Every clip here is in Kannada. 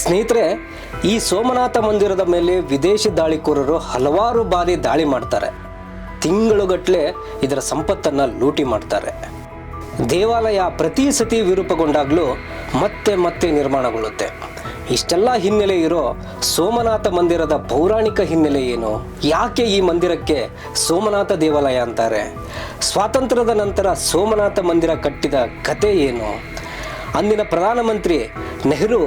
ಸ್ನೇಹಿತರೆ, ಈ ಸೋಮನಾಥ ಮಂದಿರದ ಮೇಲೆ ವಿದೇಶಿ ದಾಳಿಕೋರರು ಹಲವಾರು ಬಾರಿ ದಾಳಿ ಮಾಡ್ತಾರೆ. ತಿಂಗಳುಗಟ್ಟಲೆ ಇದರ ಸಂಪತ್ತನ್ನು ಲೂಟಿ ಮಾಡ್ತಾರೆ. ದೇವಾಲಯ ಪ್ರತಿ ಸತಿ ವಿರೂಪಗೊಂಡಾಗಲೂ ಮತ್ತೆ ಮತ್ತೆ ನಿರ್ಮಾಣಗೊಳ್ಳುತ್ತೆ. ಇಷ್ಟೆಲ್ಲ ಹಿನ್ನೆಲೆ ಇರೋ ಸೋಮನಾಥ ಮಂದಿರದ ಪೌರಾಣಿಕ ಹಿನ್ನೆಲೆ ಏನು? ಯಾಕೆ ಈ ಮಂದಿರಕ್ಕೆ ಸೋಮನಾಥ ದೇವಾಲಯ ಅಂತಾರೆ? ಸ್ವಾತಂತ್ರ್ಯದ ನಂತರ ಸೋಮನಾಥ ಮಂದಿರ ಕಟ್ಟಿದ ಕತೆ ಏನು? ಅಂದಿನ ಪ್ರಧಾನಮಂತ್ರಿ ನೆಹರು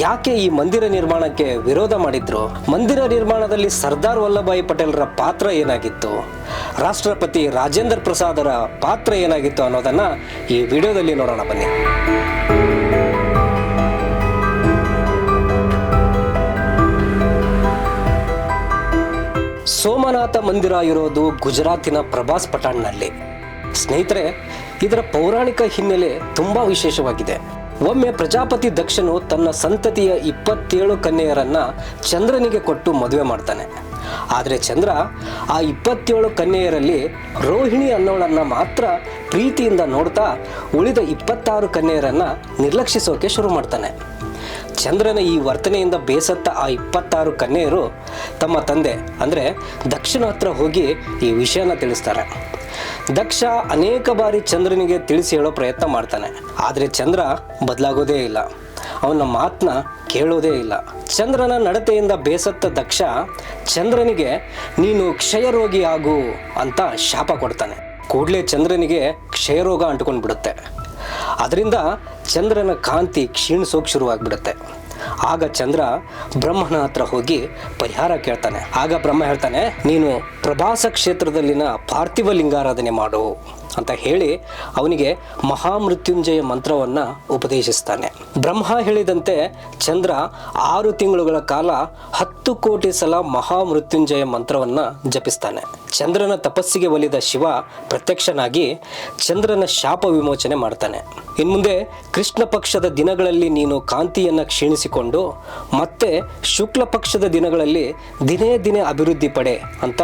ಯಾಕೆ ಈ ಮಂದಿರ ನಿರ್ಮಾಣಕ್ಕೆ ವಿರೋಧ ಮಾಡಿದ್ರು? ಮಂದಿರ ನಿರ್ಮಾಣದಲ್ಲಿ ಸರ್ದಾರ್ ವಲ್ಲಭಾಯಿ ಪಟೇಲ್ರ ಪಾತ್ರ ಏನಾಗಿತ್ತು? ರಾಷ್ಟ್ರಪತಿ ರಾಜೇಂದ್ರ ಪ್ರಸಾದರ ಪಾತ್ರ ಏನಾಗಿತ್ತು ಅನ್ನೋದನ್ನ ಈ ವಿಡಿಯೋದಲ್ಲಿ ನೋಡೋಣ, ಬನ್ನಿ. ಸೋಮನಾಥ ಮಂದಿರ ಇರೋದು ಗುಜರಾತಿನ ಪ್ರಭಾಸ್ ಪಟಾಣ್ನಲ್ಲಿ ಸ್ನೇಹಿತರೆ ಇದರ ಪೌರಾಣಿಕ ಹಿನ್ನೆಲೆ ತುಂಬಾ ವಿಶೇಷವಾಗಿದೆ. ಒಮ್ಮೆ ಪ್ರಜಾಪತಿ ದಕ್ಷನು ತನ್ನ ಸಂತತಿಯ ಇಪ್ಪತ್ತೇಳು ಕನ್ಯೆಯರನ್ನ ಚಂದ್ರನಿಗೆ ಕೊಟ್ಟು ಮದುವೆ ಮಾಡ್ತಾನೆ. ಆದರೆ ಚಂದ್ರ ಆ ಇಪ್ಪತ್ತೇಳು ಕನ್ಯೆಯರಲ್ಲಿ ರೋಹಿಣಿ ಅನ್ನೋಳನ್ನ ಮಾತ್ರ ಪ್ರೀತಿಯಿಂದ ನೋಡ್ತಾ ಉಳಿದ ಇಪ್ಪತ್ತಾರು ಕನ್ಯೆಯರನ್ನ ನಿರ್ಲಕ್ಷಿಸೋಕೆ ಶುರು ಮಾಡ್ತಾನೆ. ಚಂದ್ರನ ಈ ವರ್ತನೆಯಿಂದ ಬೇಸತ್ತ ಆ ಇಪ್ಪತ್ತಾರು ಕನ್ಯೆಯರು ತಮ್ಮ ತಂದೆ, ಅಂದರೆ ದಕ್ಷಿಣ ಹತ್ರ ಹೋಗಿ ಈ ವಿಷಯನ ತಿಳಿಸ್ತಾರೆ. ದಕ್ಷ ಅನೇಕ ಬಾರಿ ಚಂದ್ರನಿಗೆ ತಿಳಿಸಿ ಹೇಳೋ ಪ್ರಯತ್ನ ಮಾಡ್ತಾನೆ. ಆದರೆ ಚಂದ್ರ ಬದಲಾಗೋದೇ ಇಲ್ಲ. ಅವನ ಮಾತನ್ನ ಕೇಳೋದೇ ಇಲ್ಲ. ಚಂದ್ರನ ನಡತೆಯಿಂದ ಬೇಸತ್ತ ದಕ್ಷ ಚಂದ್ರನಿಗೆ, ನೀನು ಕ್ಷಯರೋಗಿ ಆಗು ಅಂತ ಶಾಪ ಕೊಡ್ತಾನೆ. ಕೂಡಲೇ ಚಂದ್ರನಿಗೆ ಕ್ಷಯರೋಗ ಅಂಟ್ಕೊಂಡು ಬಿಡುತ್ತೆ ಅದರಿಂದ ಚಂದ್ರನ ಕಾಂತಿ ಕ್ಷೀಣಿಸೋಕೆ ಶುರುವಾಗ್ಬಿಡುತ್ತೆ. ಆಗ ಚಂದ್ರ ಬ್ರಹ್ಮನ ಹತ್ರ ಹೋಗಿ ಪರಿಹಾರ ಕೇಳ್ತಾನೆ. ಆಗ ಬ್ರಹ್ಮ ಹೇಳ್ತಾನೆ, ನೀನು ಪ್ರಭಾಸ ಕ್ಷೇತ್ರದಲ್ಲಿನ ಪಾರ್ಥಿವ ಲಿಂಗಾರಾಧನೆ ಮಾಡು ಅಂತ ಹೇಳಿ ಅವನಿಗೆ ಮಹಾಮೃತ್ಯುಂಜಯ ಮಂತ್ರವನ್ನ ಉಪದೇಶಿಸ್ತಾನೆ. ಬ್ರಹ್ಮ ಹೇಳಿದಂತೆ ಚಂದ್ರ ಆರು ತಿಂಗಳುಗಳ ಕಾಲ ಹತ್ತು ಕೋಟಿ ಸಲ ಮಹಾಮೃತ್ಯುಂಜಯ ಮಂತ್ರವನ್ನ ಜಪಿಸ್ತಾನೆ. ಚಂದ್ರನ ತಪಸ್ಸಿಗೆ ಒಲಿದ ಶಿವ ಪ್ರತ್ಯಕ್ಷನಾಗಿ ಚಂದ್ರನ ಶಾಪ ವಿಮೋಚನೆ ಮಾಡ್ತಾನೆ. ಇನ್ಮುಂದೆ ಕೃಷ್ಣ ಪಕ್ಷದ ದಿನಗಳಲ್ಲಿ ನೀನು ಕಾಂತಿಯನ್ನ ಕ್ಷೀಣಿಸಿಕೊಂಡು ಮತ್ತೆ ಶುಕ್ಲ ಪಕ್ಷದ ದಿನಗಳಲ್ಲಿ ದಿನೇ ದಿನೇ ಅಭಿವೃದ್ಧಿ ಪಡೆ ಅಂತ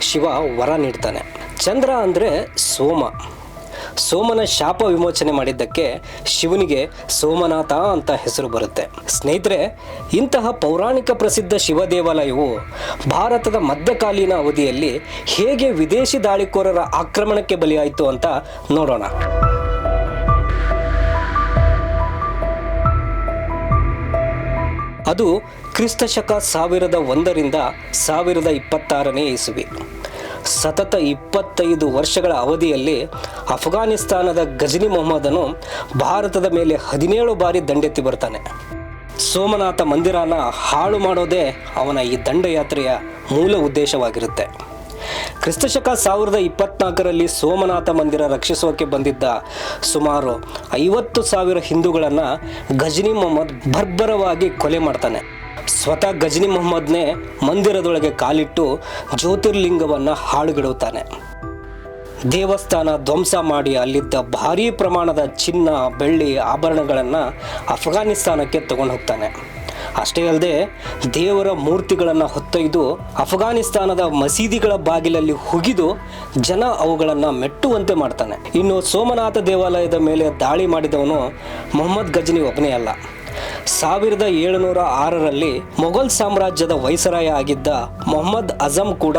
ಶಿವ ವರ ನೀಡ್ತಾನೆ. ಚಂದ್ರ ಅಂದರೆ ಸೋಮ. ಸೋಮನ ಶಾಪ ವಿಮೋಚನೆ ಮಾಡಿದ್ದಕ್ಕೆ ಶಿವನಿಗೆ ಸೋಮನಾಥ ಅಂತ ಹೆಸರು ಬರುತ್ತೆ. ಸ್ನೇಹಿತರೆ, ಇಂತಹ ಪೌರಾಣಿಕ ಪ್ರಸಿದ್ಧ ಶಿವ ದೇವಾಲಯವು ಭಾರತದ ಮಧ್ಯಕಾಲೀನ ಅವಧಿಯಲ್ಲಿ ಹೇಗೆ ವಿದೇಶಿ ದಾಳಿಕೋರರ ಆಕ್ರಮಣಕ್ಕೆ ಬಲಿಯಾಯಿತು ಅಂತ ನೋಡೋಣ. ಅದು ಕ್ರಿಸ್ತಶಕ ಸಾವಿರದ ಒಂದರಿಂದ ಸಾವಿರದ ಇಪ್ಪತ್ತಾರನೇ ಇಸುವಿ. ಸತತ ಇಪ್ಪತ್ತೈದು ವರ್ಷಗಳ ಅವಧಿಯಲ್ಲಿ ಅಫ್ಘಾನಿಸ್ತಾನದ ಗಜನಿ ಮೊಹಮ್ಮದನು ಭಾರತದ ಮೇಲೆ ಹದಿನೇಳು ಬಾರಿ ದಂಡೆತ್ತಿ ಬರ್ತಾನೆ. ಸೋಮನಾಥ ಮಂದಿರನ ಹಾಳು ಮಾಡೋದೇ ಅವನ ಈ ದಂಡಯಾತ್ರೆಯ ಮೂಲ ಉದ್ದೇಶವಾಗಿರುತ್ತೆ. ಕ್ರಿಸ್ತಶಕ ಸಾವಿರದ ಇಪ್ಪತ್ನಾಲ್ಕರಲ್ಲಿ ಸೋಮನಾಥ ಮಂದಿರ ರಕ್ಷಿಸೋಕೆ ಬಂದಿದ್ದ ಸುಮಾರು ಐವತ್ತು ಸಾವಿರ ಹಿಂದೂಗಳನ್ನು ಗಜನಿ ಮೊಹಮ್ಮದ್ ಬರ್ಬರವಾಗಿ ಕೊಲೆ ಮಾಡ್ತಾನೆ. ಸ್ವತಃ ಗಜನಿ ಮೊಹಮ್ಮದ್ನೇ ಮಂದಿರದೊಳಗೆ ಕಾಲಿಟ್ಟು ಜ್ಯೋತಿರ್ಲಿಂಗವನ್ನು ಹಾಳುಗಿಡುತ್ತಾನೆ ದೇವಸ್ಥಾನ ಧ್ವಂಸ ಮಾಡಿ ಅಲ್ಲಿದ್ದ ಭಾರೀ ಪ್ರಮಾಣದ ಚಿನ್ನ, ಬೆಳ್ಳಿ, ಆಭರಣಗಳನ್ನು ಅಫ್ಘಾನಿಸ್ತಾನಕ್ಕೆ ತಗೊಂಡು ಹೋಗ್ತಾನೆ ಅಷ್ಟೇ ಅಲ್ಲದೆ ದೇವರ ಮೂರ್ತಿಗಳನ್ನು ಹೊತ್ತೊಯ್ದು ಅಫ್ಘಾನಿಸ್ತಾನದ ಮಸೀದಿಗಳ ಬಾಗಿಲಲ್ಲಿ ಹುಗಿದು ಜನ ಅವುಗಳನ್ನು ಮೆಟ್ಟುವಂತೆ ಮಾಡ್ತಾನೆ. ಇನ್ನು ಸೋಮನಾಥ ದೇವಾಲಯದ ಮೇಲೆ ದಾಳಿ ಮಾಡಿದವನು ಮೊಹಮ್ಮದ್ ಗಜನಿ ಒಬ್ಬನೇ ಅಲ್ಲ. ಸಾವಿರದ ಏಳುನೂರ ಆರರಲ್ಲಿ ಮೊಘಲ್ ಸಾಮ್ರಾಜ್ಯದ ವೈಸರಾಯ ಆಗಿದ್ದ ಮೊಹಮ್ಮದ್ ಅಜಮ್ ಕೂಡ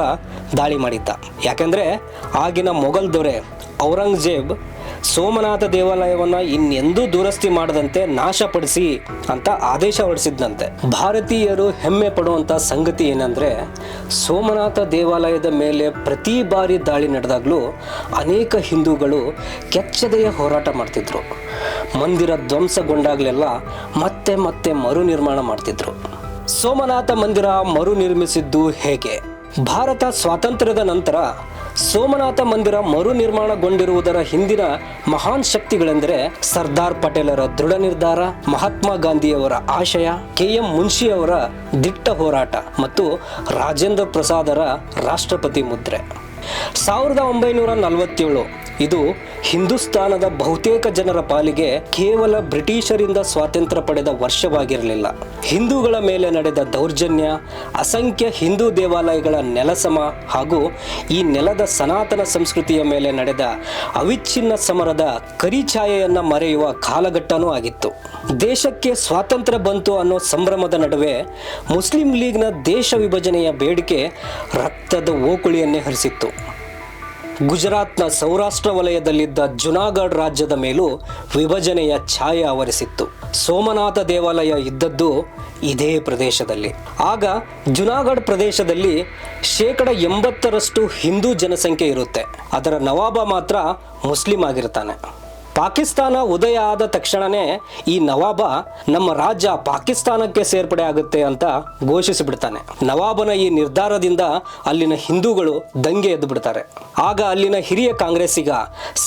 ದಾಳಿ ಮಾಡಿದ್ದ. ಯಾಕೆಂದ್ರೆ ಆಗಿನ ಮೊಘಲ್ ದೊರೆ ಔರಂಗಜೇಬ್ ಸೋಮನಾಥ ದೇವಾಲಯವನ್ನ ಇನ್ನೆಂದೂ ದುರಸ್ತಿ ಮಾಡದಂತೆ ನಾಶಪಡಿಸಿ ಅಂತ ಆದೇಶ ಹೊರಡಿಸಿದ್ದಂತೆ ಭಾರತೀಯರು ಹೆಮ್ಮೆ ಪಡುವಂತ ಸಂಗತಿ ಏನಂದ್ರೆ, ಸೋಮನಾಥ ದೇವಾಲಯದ ಮೇಲೆ ಪ್ರತಿ ಬಾರಿ ದಾಳಿ ನಡೆದಾಗಲೂ ಅನೇಕ ಹಿಂದೂಗಳು ಕೆಚ್ಚದೆಯ ಹೋರಾಟ ಮಾಡ್ತಿದ್ರು. ಮಂದಿರ ಧ್ವಂಸಗೊಂಡಾಗಲೆಲ್ಲ ಮತ್ತೆ ಮತ್ತೆ ಮರು ನಿರ್ಮಾಣ ಮಾಡ್ತಿದ್ರು. ಸೋಮನಾಥ ಮಂದಿರ ಮರು ನಿರ್ಮಿಸಿದ್ದು ಹೇಗೆ? ಭಾರತ ಸ್ವಾತಂತ್ರ್ಯದ ನಂತರ ಸೋಮನಾಥ ಮಂದಿರ ಮರು ನಿರ್ಮಾಣಗೊಂಡಿರುವುದರ ಹಿಂದಿನ ಮಹಾನ್ ಶಕ್ತಿಗಳೆಂದರೆ ಸರ್ದಾರ್ ಪಟೇಲರ ದೃಢ ನಿರ್ಧಾರ, ಮಹಾತ್ಮ ಗಾಂಧಿಯವರ ಆಶಯ ಕೆ ಎಂ ಮುನ್ಷಿಯವರ ದಿಟ್ಟ ಹೋರಾಟ ಮತ್ತು ರಾಜೇಂದ್ರ ಪ್ರಸಾದರ ರಾಷ್ಟ್ರಪತಿ ಮುದ್ರೆ. ಸಾವಿರದ ಒಂಬೈನೂರ ನಲವತ್ತೇಳು ಇದು ಹಿಂದೂಸ್ತಾನದ ಬಹುತೇಕ ಜನರ ಪಾಲಿಗೆ ಕೇವಲ ಬ್ರಿಟಿಷರಿಂದ ಸ್ವಾತಂತ್ರ್ಯ ಪಡೆದ ವರ್ಷವಾಗಿರಲಿಲ್ಲ. ಹಿಂದೂಗಳ ಮೇಲೆ ನಡೆದ ದೌರ್ಜನ್ಯ, ಅಸಂಖ್ಯ ಹಿಂದೂ ದೇವಾಲಯಗಳ ನೆಲಸಮ ಹಾಗೂ ಈ ನೆಲದ ಸನಾತನ ಸಂಸ್ಕೃತಿಯ ಮೇಲೆ ನಡೆದ ಅವಿಚ್ಛಿನ್ನ ಸಮರದ ಕರಿಛಾಯೆಯನ್ನು ಮರೆಯುವ ಕಾಲಘಟ್ಟನೂ ಆಗಿತ್ತು. ದೇಶಕ್ಕೆ ಸ್ವಾತಂತ್ರ್ಯ ಬಂತು ಅನ್ನೋ ಸಂಭ್ರಮದ ನಡುವೆ ಮುಸ್ಲಿಂ ಲೀಗ್ನ ದೇಶ ವಿಭಜನೆಯ ಬೇಡಿಕೆ ರಕ್ತದ ಓಕುಳಿಯನ್ನೇ ಹರಿಸಿತ್ತು. ಗುಜರಾತ್ನ ಸೌರಾಷ್ಟ್ರ ವಲಯದಲ್ಲಿದ್ದ ಜುನಾಗಢ್ ರಾಜ್ಯದ ಮೇಲೂ ವಿಭಜನೆಯ ಛಾಯೆ ಆವರಿಸಿತ್ತು. ಸೋಮನಾಥ ದೇವಾಲಯ ಇದ್ದದ್ದು ಇದೇ ಪ್ರದೇಶದಲ್ಲಿ. ಆಗ ಜುನಾಗಢ್ ಪ್ರದೇಶದಲ್ಲಿ ಶೇಕಡ ಎಂಬತ್ತರಷ್ಟು ಹಿಂದೂ ಜನಸಂಖ್ಯೆ ಇರುತ್ತೆ. ಅದರ ನವಾಬ ಮಾತ್ರ ಮುಸ್ಲಿಂ ಆಗಿರ್ತಾನೆ. ಪಾಕಿಸ್ತಾನ ಉದಯ ಆದ ತಕ್ಷಣನೇ ಈ ನವಾಬ ನಮ್ಮ ರಾಜ್ಯ ಪಾಕಿಸ್ತಾನಕ್ಕೆ ಸೇರ್ಪಡೆ ಆಗುತ್ತೆ ಅಂತ ಘೋಷಿಸಿಬಿಡ್ತಾನೆ. ನವಾಬನ ಈ ನಿರ್ಧಾರದಿಂದ ಅಲ್ಲಿನ ಹಿಂದೂಗಳು ದಂಗೆ ಎದ್ದು ಬಿಡ್ತಾರೆ. ಆಗ ಅಲ್ಲಿನ ಹಿರಿಯ ಕಾಂಗ್ರೆಸ್ಸಿಗ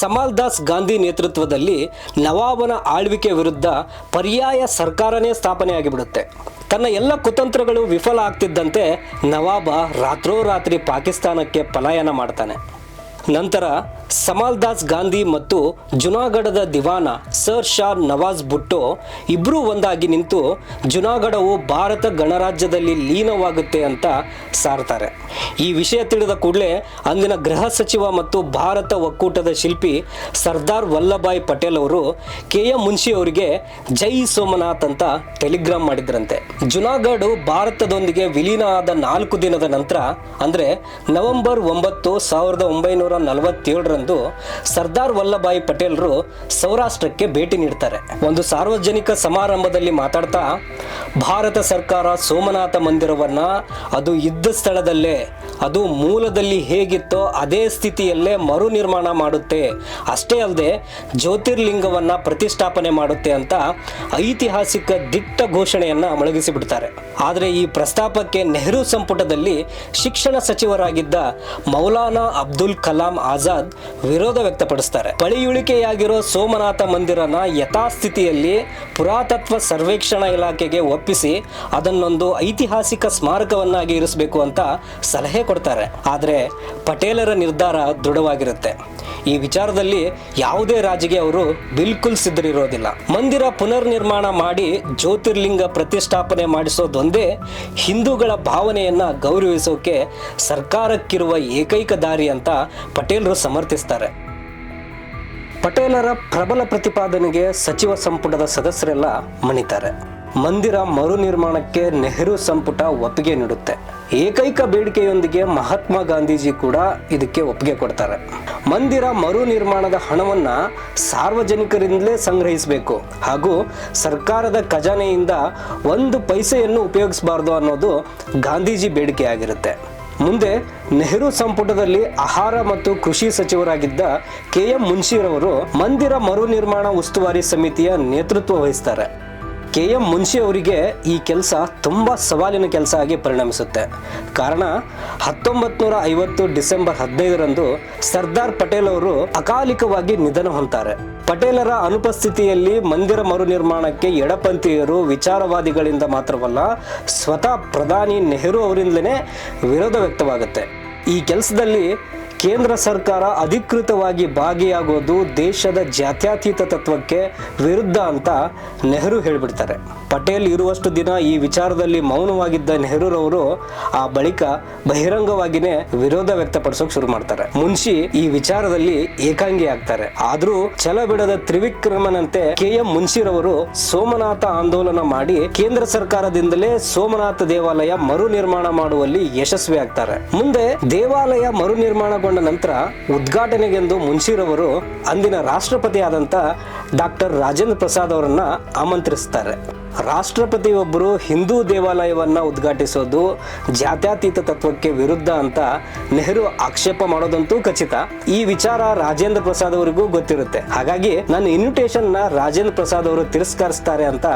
ಸಮಾಲ್ ದಾಸ್ ಗಾಂಧಿ ನೇತೃತ್ವದಲ್ಲಿ ನವಾಬನ ಆಳ್ವಿಕೆ ವಿರುದ್ಧ ಪರ್ಯಾಯ ಸರ್ಕಾರನೇ ಸ್ಥಾಪನೆ ಆಗಿಬಿಡುತ್ತೆ. ತನ್ನ ಎಲ್ಲ ಕುತಂತ್ರಗಳು ವಿಫಲ ಆಗ್ತಿದ್ದಂತೆ ನವಾಬ ರಾತ್ರೋರಾತ್ರಿ ಪಾಕಿಸ್ತಾನಕ್ಕೆ ಪಲಾಯನ ಮಾಡ್ತಾನೆ. ನಂತರ ಸಮಾಲ್ ದಾಸ್ ಗಾಂಧಿ ಮತ್ತು ಜುನಾಗಢದ ದಿವಾನ ಸರ್ ಶಾ ನವಾಜ್ ಭುಟ್ಟು ಇಬ್ಬರೂ ಒಂದಾಗಿ ನಿಂತು ಜುನಾಗಢವು ಭಾರತ ಗಣರಾಜ್ಯದಲ್ಲಿ ಲೀನವಾಗುತ್ತೆ ಅಂತ ಸಾರ್ತಾರೆ. ಈ ವಿಷಯ ತಿಳಿದ ಕೂಡಲೇ ಅಂದಿನ ಗೃಹ ಸಚಿವ ಮತ್ತು ಭಾರತ ಒಕ್ಕೂಟದ ಶಿಲ್ಪಿ ಸರ್ದಾರ್ ವಲ್ಲಭಾಯ್ ಪಟೇಲ್ ಅವರು ಕೆ ಎಂ ಮುನ್ಷಿ ಅವರಿಗೆ ಜೈ ಸೋಮನಾಥ್ ಅಂತ ಟೆಲಿಗ್ರಾಮ್ ಮಾಡಿದ್ರಂತೆ. ಜುನಾಗಢ್ ಭಾರತದೊಂದಿಗೆ ವಿಲೀನ ಆದ ನಾಲ್ಕು ದಿನದ ನಂತರ, ಅಂದ್ರೆ ನವೆಂಬರ್ ಒಂಬತ್ತು ಸಾವಿರದ ಒಂಬೈನೂರ ನಲವತ್ತೇಳರಂದು ಸರ್ದಾರ್ ವಲ್ಲಭಾಯಿ ಪಟೇಲ್ರು ಸೌರಾಷ್ಟ್ರಕ್ಕೆ ಭೇಟಿ ನೀಡ್ತಾರೆ. ಒಂದು ಸಾರ್ವಜನಿಕ ಸಮಾರಂಭದಲ್ಲಿ ಮಾತಾಡ್ತಾ ಭಾರತ ಸರ್ಕಾರ ಸೋಮನಾಥ ಮಂದಿರವನ್ನು ಅದು ಇದ್ದ ಸ್ಥಳದಲ್ಲೇ, ಅದು ಮೂಲದಲ್ಲಿ ಹೇಗಿತ್ತೋ ಅದೇ ಸ್ಥಿತಿಯಲ್ಲೇ ಮರು ನಿರ್ಮಾಣ ಮಾಡುತ್ತೆ. ಅಷ್ಟೇ ಅಲ್ಲದೆ ಜ್ಯೋತಿರ್ಲಿಂಗವನ್ನ ಪ್ರತಿಷ್ಠಾಪನೆ ಮಾಡುತ್ತೆ ಅಂತ ಐತಿಹಾಸಿಕ ದಿಟ್ಟ ಘೋಷಣೆಯನ್ನ ಮೊಳಗಿಸಿಬಿಡ್ತಾರೆ. ಆದರೆ ಈ ಪ್ರಸ್ತಾಪಕ್ಕೆ ನೆಹರು ಸಂಪುಟದಲ್ಲಿ ಶಿಕ್ಷಣ ಸಚಿವರಾಗಿದ್ದ ಮೌಲಾನಾ ಅಬ್ದುಲ್ ಕಲಾಂ ಆಜಾದ್ ವಿರೋಧ ವ್ಯಕ್ತಪಡಿಸ್ತಾರೆ. ಪಳಿಯುಳಿಕೆಯಾಗಿರೋ ಸೋಮನಾಥ ಮಂದಿರನ ಯಥಾಸ್ಥಿತಿಯಲ್ಲಿ ಪುರಾತತ್ವ ಸರ್ವೇಕ್ಷಣಾ ಇಲಾಖೆಗೆ ಒಪ್ಪಿಸಿ ಅದನ್ನೊಂದು ಐತಿಹಾಸಿಕ ಸ್ಮಾರಕವನ್ನಾಗಿ ಇರಿಸಬೇಕು ಅಂತ ಸಲಹೆ ಕೊಡ್ತಾರೆ. ಆದರೆ ಪಟೇಲರ ನಿರ್ಧಾರ ದೃಢವಾಗಿರುತ್ತೆ. ಈ ವಿಚಾರದಲ್ಲಿ ಯಾವುದೇ ರಾಜಿಗೆ ಅವರು ಬಿಲ್ಕುಲ್ ಸಿದ್ಧರಿರೋದಿಲ್ಲ. ಮಂದಿರ ಪುನರ್ ನಿರ್ಮಾಣ ಮಾಡಿ ಜ್ಯೋತಿರ್ಲಿಂಗ ಪ್ರತಿಷ್ಠಾಪನೆ ಮಾಡಿಸೋದೊಂದೇ ಹಿಂದೂಗಳ ಭಾವನೆಯನ್ನ ಗೌರವಿಸೋಕೆ ಸರ್ಕಾರಕ್ಕಿರುವ ಏಕೈಕ ದಾರಿ ಅಂತ ಪಟೇಲರು ಸಮರ್ಥಿಸ್ತಾರೆ. ಪಟೇಲರ ಪ್ರಬಲ ಪ್ರತಿಪಾದನೆಗೆ ಸಚಿವ ಸಂಪುಟದ ಸದಸ್ಯರೆಲ್ಲ ಮಣಿತಾರೆ. ಮಂದಿರ ಮರು ನಿರ್ಮಾಣಕ್ಕೆ ನೆಹರು ಸಂಪುಟ ಒಪ್ಪಿಗೆ ನೀಡುತ್ತೆ. ಏಕೈಕ ಬೇಡಿಕೆಯೊಂದಿಗೆ ಮಹಾತ್ಮ ಗಾಂಧೀಜಿ ಕೂಡ ಇದಕ್ಕೆ ಒಪ್ಪಿಗೆ ಕೊಡ್ತಾರೆ. ಮಂದಿರ ಮರು ನಿರ್ಮಾಣದ ಹಣವನ್ನ ಸಾರ್ವಜನಿಕರಿಂದಲೇ ಸಂಗ್ರಹಿಸಬೇಕು. ಹಾಗೂ ಸರ್ಕಾರದ ಖಜಾನೆಯಿಂದ ಒಂದು ಪೈಸೆಯನ್ನು ಉಪಯೋಗಿಸಬಾರ್ದು ಅನ್ನೋದು ಗಾಂಧೀಜಿ ಬೇಡಿಕೆ ಆಗಿರುತ್ತೆ ಮುಂದೆ ನೆಹರು ಸಂಪುಟದಲ್ಲಿ ಆಹಾರ ಮತ್ತು ಕೃಷಿ ಸಚಿವರಾಗಿದ್ದ ಕೆ ಎಂ ಮುನ್ಶಿರವರು ಮಂದಿರ ಮರು ನಿರ್ಮಾಣ ಉಸ್ತುವಾರಿ ಸಮಿತಿಯ ನೇತೃತ್ವ ವಹಿಸ್ತಾರೆ. ಕೆ ಎಂ ಮುನ್ಷಿ ಅವರಿಗೆ ಈ ಕೆಲಸ ತುಂಬ ಸವಾಲಿನ ಕೆಲಸ ಆಗಿ ಪರಿಣಮಿಸುತ್ತೆ. ಕಾರಣ ಹತ್ತೊಂಬತ್ತು ನೂರ ಐವತ್ತು ಡಿಸೆಂಬರ್ ಹದಿನೈದರಂದು ಸರ್ದಾರ್ ಪಟೇಲ್ ಅವರು ಅಕಾಲಿಕವಾಗಿ ನಿಧನ ಹೊಂತಾರೆ ಪಟೇಲರ ಅನುಪಸ್ಥಿತಿಯಲ್ಲಿ ಮಂದಿರ ಮರು ನಿರ್ಮಾಣಕ್ಕೆ ಎಡಪಂಥೀಯರು ವಿಚಾರವಾದಿಗಳಿಂದ ಮಾತ್ರವಲ್ಲ, ಸ್ವತಃ ಪ್ರಧಾನಿ ನೆಹರು ಅವರಿಂದಲೇ ವಿರೋಧ ವ್ಯಕ್ತವಾಗುತ್ತೆ. ಈ ಕೆಲಸದಲ್ಲಿ ಕೇಂದ್ರ ಸರ್ಕಾರ ಅಧಿಕೃತವಾಗಿ ಭಾಗಿಯಾಗೋದು ದೇಶದ ಜಾತ್ಯತೀತ ತತ್ವಕ್ಕೆ ವಿರುದ್ಧ ಅಂತ ನೆಹರು ಹೇಳಿಬಿಡ್ತಾರೆ. ಪಟೇಲ್ ಇರುವಷ್ಟು ದಿನ ಈ ವಿಚಾರದಲ್ಲಿ ಮೌನವಾಗಿದ್ದ ನೆಹರೂರವರು ಆ ಬಳಿಕ ಬಹಿರಂಗವಾಗಿನೇ ವಿರೋಧ ವ್ಯಕ್ತಪಡಿಸೋಕೆ ಶುರು ಮಾಡ್ತಾರೆ. ಮುನ್ಷಿ ಈ ವಿಚಾರದಲ್ಲಿ ಏಕಾಂಗಿ ಆಗ್ತಾರೆ. ಆದ್ರೂ ಛಲ ಬಿಡದ ತ್ರಿವಿಕ್ರಮನಂತೆ ಕೆ ಎಂ ಮುನ್ಷಿರವರು ಸೋಮನಾಥ ಆಂದೋಲನ ಮಾಡಿ ಕೇಂದ್ರ ಸರ್ಕಾರದಿಂದಲೇ ಸೋಮನಾಥ ದೇವಾಲಯ ಮರು ನಿರ್ಮಾಣ ಮಾಡುವಲ್ಲಿ ಯಶಸ್ವಿ ಆಗ್ತಾರೆ. ಮುಂದೆ ದೇವಾಲಯ ಮರು ನಿರ್ಮಾಣಗೊಂಡ ನಂತರ ಉದ್ಘಾಟನೆಗೆಂದು ಮುನ್ಷಿರವರು ಅಂದಿನ ರಾಷ್ಟ್ರಪತಿ ಆದಂತ ಡಾಕ್ಟರ್ ರಾಜೇಂದ್ರ ಪ್ರಸಾದ್ ಅವರನ್ನ ಆಮಂತ್ರಿಸ್ತಾರೆ. ರಾಷ್ಟ್ರಪತಿ ಒಬ್ಬರು ಹಿಂದೂ ದೇವಾಲಯವನ್ನ ಉದ್ಘಾಟಿಸೋದು ಜಾತ್ಯತೀತ ತತ್ವಕ್ಕೆ ವಿರುದ್ಧ ಅಂತ ನೆಹರು ಆಕ್ಷೇಪ ಮಾಡೋದಂತೂ ಖಚಿತ. ಈ ವಿಚಾರ ರಾಜೇಂದ್ರ ಪ್ರಸಾದ್ ಅವರಿಗೂ ಗೊತ್ತಿರುತ್ತೆ. ಹಾಗಾಗಿ ನನ್ನ ಇನ್ವಿಟೇಷನ್ನ ರಾಜೇಂದ್ರ ಪ್ರಸಾದ್ ಅವರು ತಿರಸ್ಕರಿಸ್ತಾರೆ ಅಂತ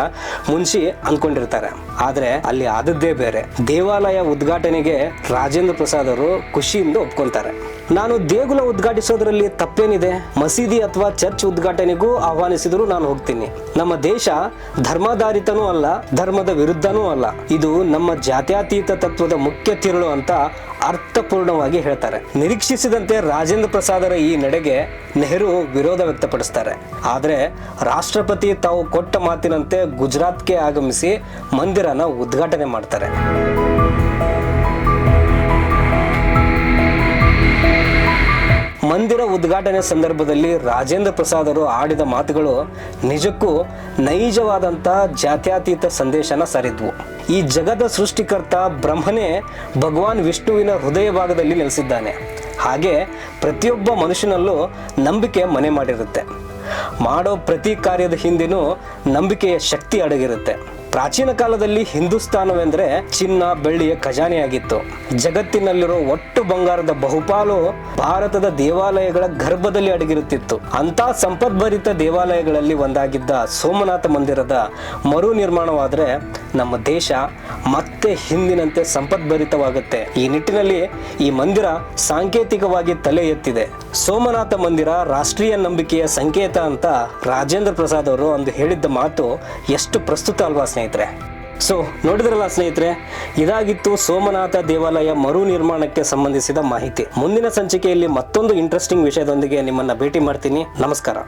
ಮುನ್ಷಿ ಅನ್ಕೊಂಡಿರ್ತಾರೆ. ಆದ್ರೆ ಅಲ್ಲಿ ಆದದ್ದೇ ಬೇರೆ. ದೇವಾಲಯ ಉದ್ಘಾಟನೆಗೆ ರಾಜೇಂದ್ರ ಪ್ರಸಾದ್ ಅವರು ಖುಷಿಯಿಂದ ಒಪ್ಕೊಂತಾರೆ. ನಾನು ದೇಗುಲ ಉದ್ಘಾಟಿಸೋದ್ರಲ್ಲಿ ತಪ್ಪೇನಿದೆ? ಮಸೀದಿ ಅಥವಾ ಚರ್ಚ್ ಉದ್ಘಾಟನೆಗೂ ಆಹ್ವಾನಿಸಿದ್ರು ನಾನು ಹೋಗ್ತೀನಿ. ನಮ್ಮ ದೇಶ ಧರ್ಮಾಧಾರಿತನೂ ಅಲ್ಲ, ಧರ್ಮದ ವಿರುದ್ಧನೂ ಅಲ್ಲ. ಇದು ನಮ್ಮ ಜಾತ್ಯಾತೀತ ತತ್ವದ ಮುಖ್ಯ ತಿರುಳು ಅಂತ ಅರ್ಥಪೂರ್ಣವಾಗಿ ಹೇಳ್ತಾರೆ. ನಿರೀಕ್ಷಿಸಿದಂತೆ ರಾಜೇಂದ್ರ ಪ್ರಸಾದರ ಈ ನಡೆಗೆ ನೆಹರು ವಿರೋಧ ವ್ಯಕ್ತಪಡಿಸ್ತಾರೆ. ಆದರೆ ರಾಷ್ಟ್ರಪತಿ ತಾವು ಕೊಟ್ಟ ಮಾತಿನಂತೆ ಗುಜರಾತ್ಗೆ ಆಗಮಿಸಿ ಮಂದಿರನ ಉದ್ಘಾಟನೆ ಮಾಡ್ತಾರೆ. ಮಂದಿರ ಉದ್ಘಾಟನೆ ಸಂದರ್ಭದಲ್ಲಿ ರಾಜೇಂದ್ರ ಪ್ರಸಾದ್ ಅವರು ಆಡಿದ ಮಾತುಗಳು ನಿಜಕ್ಕೂ ನೈಜವಾದಂಥ ಜಾತ್ಯತೀತ ಸಂದೇಶನ ಸಾರಿದ್ವು. ಈ ಜಗದ ಸೃಷ್ಟಿಕರ್ತ ಬ್ರಹ್ಮನೇ ಭಗವಾನ್ ವಿಷ್ಣುವಿನ ಹೃದಯ ಭಾಗದಲ್ಲಿ ನೆಲೆಸಿದ್ದಾನೆ. ಹಾಗೆ ಪ್ರತಿಯೊಬ್ಬ ಮನುಷ್ಯನಲ್ಲೂ ನಂಬಿಕೆ ಮನೆ ಮಾಡಿರುತ್ತೆ. ಮಾಡೋ ಪ್ರತಿ ಕಾರ್ಯದ ಹಿಂದೆನೂ ನಂಬಿಕೆಯ ಶಕ್ತಿ ಅಡಗಿರುತ್ತೆ. ಪ್ರಾಚೀನ ಕಾಲದಲ್ಲಿ ಹಿಂದೂಸ್ತಾನವೆಂದ್ರೆ ಚಿನ್ನ ಬೆಳ್ಳಿಯ ಖಜಾನೆಯಾಗಿತ್ತು. ಜಗತ್ತಿನಲ್ಲಿರೋ ಒಟ್ಟು ಬಂಗಾರದ ಬಹುಪಾಲು ಭಾರತದ ದೇವಾಲಯಗಳ ಗರ್ಭದಲ್ಲಿ ಅಡಗಿರುತ್ತಿತ್ತು. ಅಂತ ಸಂಪದ್ಭರಿತ ದೇವಾಲಯಗಳಲ್ಲಿ ಒಂದಾಗಿದ್ದ ಸೋಮನಾಥ ಮಂದಿರದ ಮರು ನಿರ್ಮಾಣವಾದ್ರೆ ನಮ್ಮ ದೇಶ ಮತ್ತೆ ಹಿಂದಿನಂತೆ ಸಂಪದ್ಭರಿತವಾಗುತ್ತೆ. ಈ ನಿಟ್ಟಿನಲ್ಲಿ ಈ ಮಂದಿರ ಸಾಂಕೇತಿಕವಾಗಿ ತಲೆ ಎತ್ತಿದೆ. ಸೋಮನಾಥ ಮಂದಿರ ರಾಷ್ಟ್ರೀಯ ನಂಬಿಕೆಯ ಸಂಕೇತ ಅಂತ ರಾಜೇಂದ್ರ ಪ್ರಸಾದ್ ಅವರು ಅಂದು ಹೇಳಿದ್ದ ಮಾತು ಎಷ್ಟು ಪ್ರಸ್ತುತ ಅಲ್ವಾ ಸ್ನೇಹಿತರೆ? ಸೊ ನೋಡಿದ್ರಲ್ಲ ಸ್ನೇಹಿತರೆ, ಇದಾಗಿತ್ತು ಸೋಮನಾಥ ದೇವಾಲಯ ಮರು ನಿರ್ಮಾಣಕ್ಕೆ ಸಂಬಂಧಿಸಿದ ಮಾಹಿತಿ. ಮುಂದಿನ ಸಂಚಿಕೆಯಲ್ಲಿ ಮತ್ತೊಂದು ಇಂಟ್ರೆಸ್ಟಿಂಗ್ ವಿಷಯದೊಂದಿಗೆ ನಿಮ್ಮನ್ನ ಭೇಟಿ ಮಾಡ್ತೀನಿ. ನಮಸ್ಕಾರ.